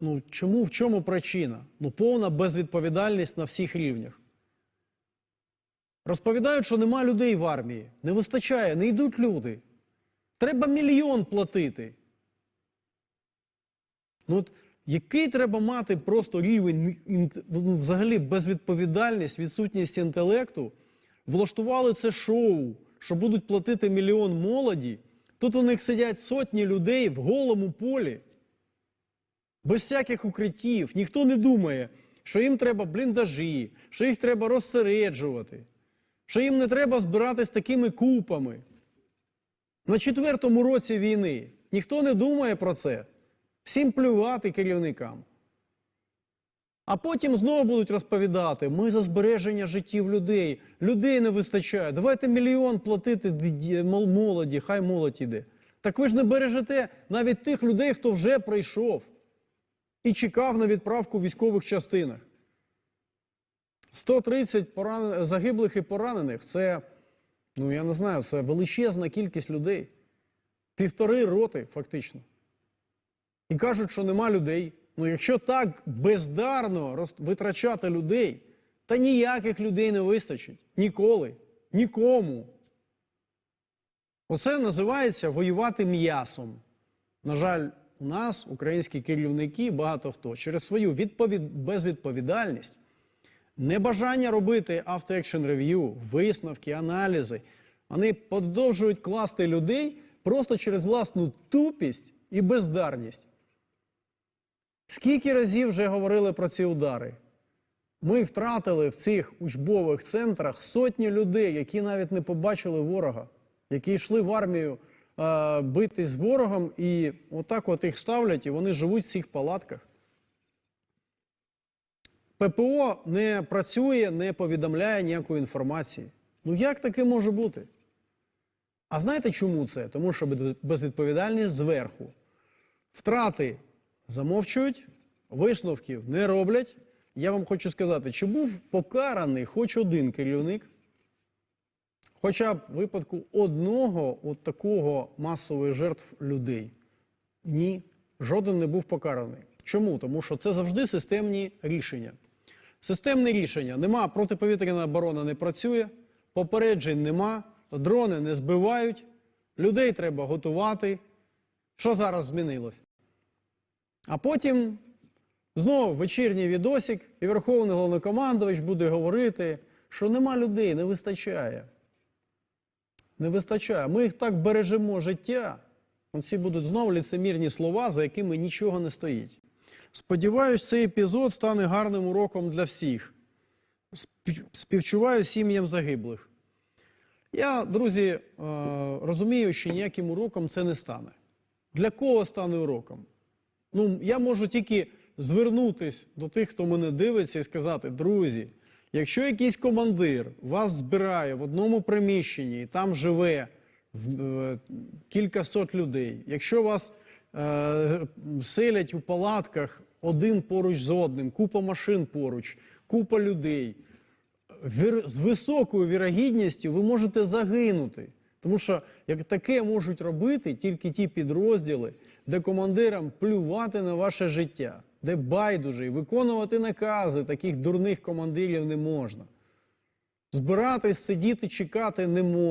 Ну чому в чому причина? Ну, повна безвідповідальність на всіх рівнях. Розповідають, що нема людей в армії. Не вистачає, не йдуть люди. Треба мільйон платити. Ну, от який треба мати просто рівень ну, взагалі безвідповідальність, відсутність інтелекту? Влаштували це шоу, що будуть платити мільйон молоді. Тут у них сидять сотні людей в голому полі, без всяких укриттів. Ніхто не думає, що їм треба бліндажі, що їх треба розсереджувати, що їм не треба збиратись такими купами. На четвертому році війни ніхто не думає про це. Всім плювати керівникам. А потім знову будуть розповідати: ми за збереження життів людей. Людей не вистачає. Давайте мільйон платити ді- ді- мол- молоді, хай молодь іде. Так ви ж не бережете навіть тих людей, хто вже прийшов і чекав на відправку в військових частинах. 130 поран... загиблих і поранених це, ну я не знаю, це величезна кількість людей. Півтори роти, фактично. І кажуть, що нема людей. Ну, якщо так бездарно витрачати людей, та ніяких людей не вистачить. Ніколи. Нікому. Оце називається воювати м'ясом. На жаль, у нас, українські керівники, багато хто через свою відповід... безвідповідальність, небажання робити автоекшн рев'ю, висновки, аналізи, вони продовжують класти людей просто через власну тупість і бездарність. Скільки разів вже говорили про ці удари? Ми втратили в цих учбових центрах сотні людей, які навіть не побачили ворога, які йшли в армію е, битись з ворогом, і отак от їх ставлять, і вони живуть в цих палатках. ППО не працює, не повідомляє ніякої інформації. Ну як таке може бути? А знаєте чому це? Тому що безвідповідальність зверху. Втрати замовчують, висновків не роблять. Я вам хочу сказати, чи був покараний хоч один керівник, хоча б випадку одного от такого масових жертв людей? Ні, жоден не був покараний. Чому? Тому що це завжди системні рішення. Системне рішення. Нема, протиповітряна оборона не працює, попереджень нема, дрони не збивають, людей треба готувати. Що зараз змінилось? А потім знову вечірній відосик, і Верховний головнокомандувач буде говорити, що нема людей, не вистачає. Не вистачає. Ми їх так бережемо життя. Оці будуть знову ліцемірні слова, за якими нічого не стоїть. Сподіваюсь, цей епізод стане гарним уроком для всіх. Співчуваю сім'ям загиблих. Я, друзі, е, розумію, що ніяким уроком це не стане. Для кого стане уроком? Ну, я можу тільки звернутись до тих, хто мене дивиться, і сказати: друзі, якщо якийсь командир вас збирає в одному приміщенні і там живе е, кількасот людей, якщо вас е, селять у палатках один поруч з одним, купа машин поруч, купа людей, вір- з високою вірогідністю ви можете загинути. Тому що як таке можуть робити тільки ті підрозділи, де командирам плювати на ваше життя, де байдуже виконувати накази таких дурних командирів не можна. Збирати, сидіти, чекати не можна.